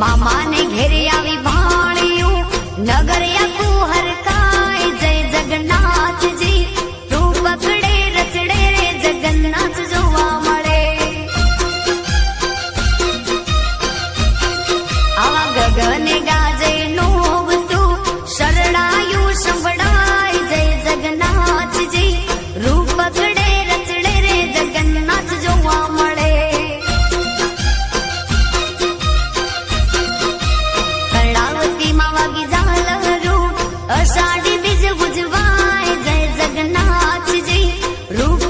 મામાને ઘેરે આવી ભાણ્યું નગર અષાઢી બીજ ઉજવાય જય જગન્નાથજી રૂપ